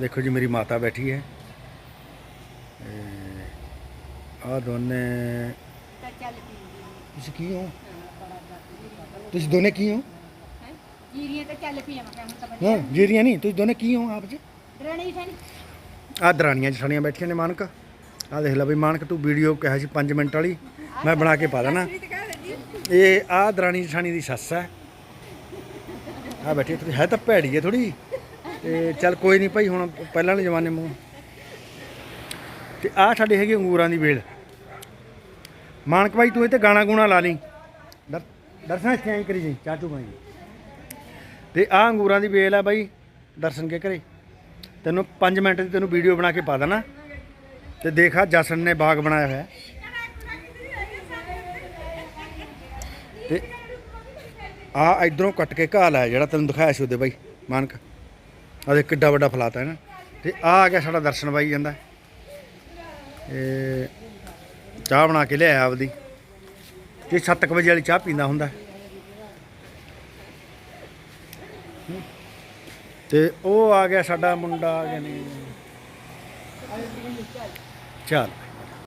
ਦੇਖੋ ਜੀ, ਮੇਰੀ ਮਾਤਾ ਬੈਠੀ ਹੈ। ਆ ਦੋਨੇ ਤੁਸੀਂ ਕੀ ਹੋ? ਤੁਸੀਂ ਦੋਨੇ ਕੀ ਹੋ? ਜੀਰੀਆਂ ਤਾਂ ਚੱਲ ਪੀਆਂ ਮੈਂ ਹੁਣ ਤਾਂ ਹਾਂ, ਜੀਰੀਆਂ ਨਹੀਂ, ਤੁਸੀਂ ਦੋਨੇ ਕੀ ਹੋ ਆਪ ਜੀ? ਡਰਣੀ ਸੈਣੀ ਆ ਦਰਾਣੀਆਂ ਜਠਾਣੀਆਂ ਬੈਠੀਆਂ ਨੇ, ਮਾਨਕ। ਆ ਦੇਖ ਲੈ ਬਈ, ਮਾਨਕ, ਤੂੰ ਵੀਡੀਓ ਕਿਹਾ ਸੀ 5 ਮਿੰਟ ਵਾਲੀ। ਮੈਂ ਬਣਾ ਕੇ ਪਾ ਦੇਣਾ। ਇਹ ਆ ਦਰਾਣੀ ਜਠਾਣੀ ਦੀ ਸੱਸ ਹੈ। ਆ ਬੈਠੀ ਥੋੜੀ ਹੈ ਤਾਂ ਭੈੜੀ ਹੈ ਥੋੜੀ ਤੇ ਚੱਲ ਕੋਈ ਨਹੀਂ ਭਾਈ, ਹੁਣ ਪਹਿਲਾਂ ਵਾਲੇ ਜ਼ਮਾਨੇ ਮੂੰਹ। ਤੇ ਆ ਸਾਡੇ ਹੈਗੇ ਅੰਗੂਰਾਂ ਦੀ ਵੇਲ। ਮਾਨਕ ਭਾਈ, ਤੂੰ ਇਹ ਤੇ ਗਾਣਾ ਗੂਣਾ ਲਾ ਲਈ। ਦਰ- ਦਰਸ਼ਨ ਇੱਥੇ ਆਈ ਕਰੀ ਜੀ ਚਾਚੂ ਬਾਈ ਤੇ ਆ ਅੰਗੂਰਾਂ ਦੀ ਵੇਲ ਆ ਬਾਈ, ਦਰਸ਼ਨ ਕੇ ਕਰੇ ਤੈਨੂੰ 5 ਮਿੰਟ ਦੀ ਤੈਨੂੰ ਵੀਡੀਓ ਬਣਾ ਕੇ ਪਾ ਦੇਣਾ। ਤੇ ਦੇਖਾ ਜਸਨ ਨੇ ਬਾਗ ਬਣਾਇਆ ਹੋਇਆ। ਤੇ ਆ ਇਧਰੋਂ ਕੱਟ ਕੇ ਘਾਹ ਲਾਇਆ ਜਿਹੜਾ ਤੈਨੂੰ ਦਿਖਾਇਆ ਸੀ ਉਹਦੇ ਬਾਈ, ਮਾਨਕ। ਆ ਦੇ ਕਿੱਡਾ ਵੱਡਾ ਫਲਾਤਾ ਹੈ ਨਾ। ਤੇ ਆ ਆ ਗਿਆ ਸਾਡਾ ਦਰਸ਼ਨ ਬਾਈ ਜਾਂਦਾ ਇਹ ਚਾਹ ਬਣਾ ਕੇ ਲਿਆਇਆ ਆਪਦੀ। ਤੇ 7 ਵਜੇ ਵਾਲੀ ਚਾਹ ਪੀਂਦਾ ਹੁੰਦਾ। ਤੇ ਉਹ ਆ ਗਿਆ ਸਾਡਾ ਮੁੰਡਾ ਆ ਗਿਆ ਚੱਲ।